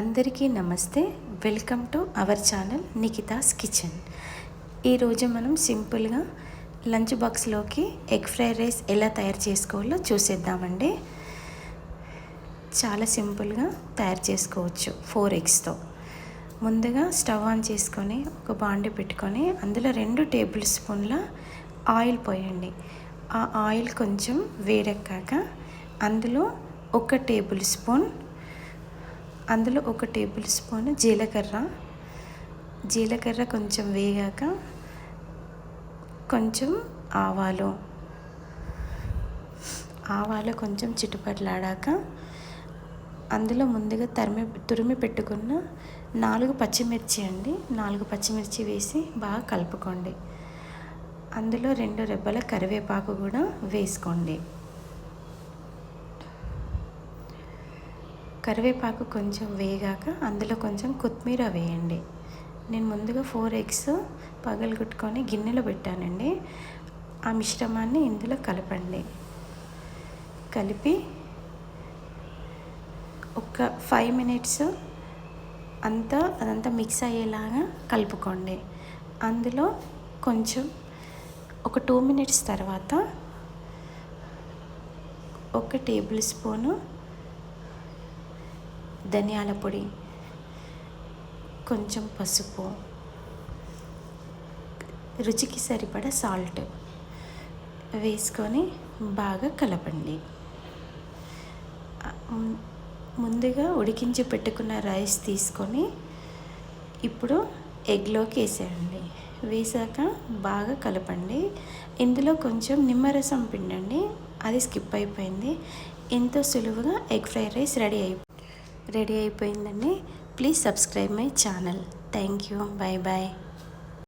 అందరికీ నమస్తే. Welcome to our channel Nikitha's kitchen. ఈరోజు మనం సింపుల్గా లంచ్ బాక్స్లోకి ఎగ్ ఫ్రైడ్ రైస్ ఎలా తయారు చేసుకోవాలో చూసేద్దామండి. చాలా సింపుల్గా తయారు చేసుకోవచ్చు ఫోర్ ఎగ్స్తో. ముందుగా స్టవ్ ఆన్ చేసుకొని ఒక బాండి పెట్టుకొని అందులో రెండు టేబుల్ స్పూన్ల ఆయిల్ పోయండి. ఆ ఆయిల్ కొంచెం వేడెక్కాక అందులో ఒక టేబుల్ స్పూన్ అందులో ఒక టేబుల్ స్పూన్ జీలకర్ర. జీలకర్ర కొంచెం వేగాక కొంచెం ఆవాలు. ఆవాలు కొంచెం చిటుపట్లాడాక అందులో ముందుగా తరిమి తురిమి పెట్టుకున్న నాలుగు పచ్చిమిర్చి అండి. నాలుగు పచ్చిమిర్చి వేసి బాగా కలుపుకోండి. అందులో రెండు రెబ్బల కరివేపాకు కూడా వేసుకోండి. కరివేపాకు కొంచెం వేగాక అందులో కొంచెం కొత్తిమీర వేయండి. నేను ముందుగా ఫోర్ ఎగ్స్ పగలగొట్టుకొని గిన్నెలో పెట్టానండి. ఆ మిశ్రమాన్ని ఇందులో కలపండి. కలిపి ఒక ఫైవ్ మినిట్స్ అంతా అదంతా మిక్స్ అయ్యేలాగా కలుపుకోండి. అందులో కొంచెం ఒక టూ మినిట్స్ తర్వాత ఒక టేబుల్ స్పూను ధనియాల పొడి కొంచెం పసుపు రుచికి సరిపడ సాల్ట్ వేసుకొని బాగా కలపండి. ముందుగా ఉడికించి పెట్టుకున్న రైస్ తీసుకొని ఇప్పుడు ఎగ్లోకి వేసేయండి. వేసాక బాగా కలపండి. ఇందులో కొంచెం నిమ్మరసం పిండండి. అది స్కిప్ అయిపోయింది. ఎంతో సులువుగా ఎగ్ ఫ్రైడ్ రైస్ రెడీ అయిపోయింది రెడీ అయిపోయిందండి. Please subscribe my channel. Thank you. Bye bye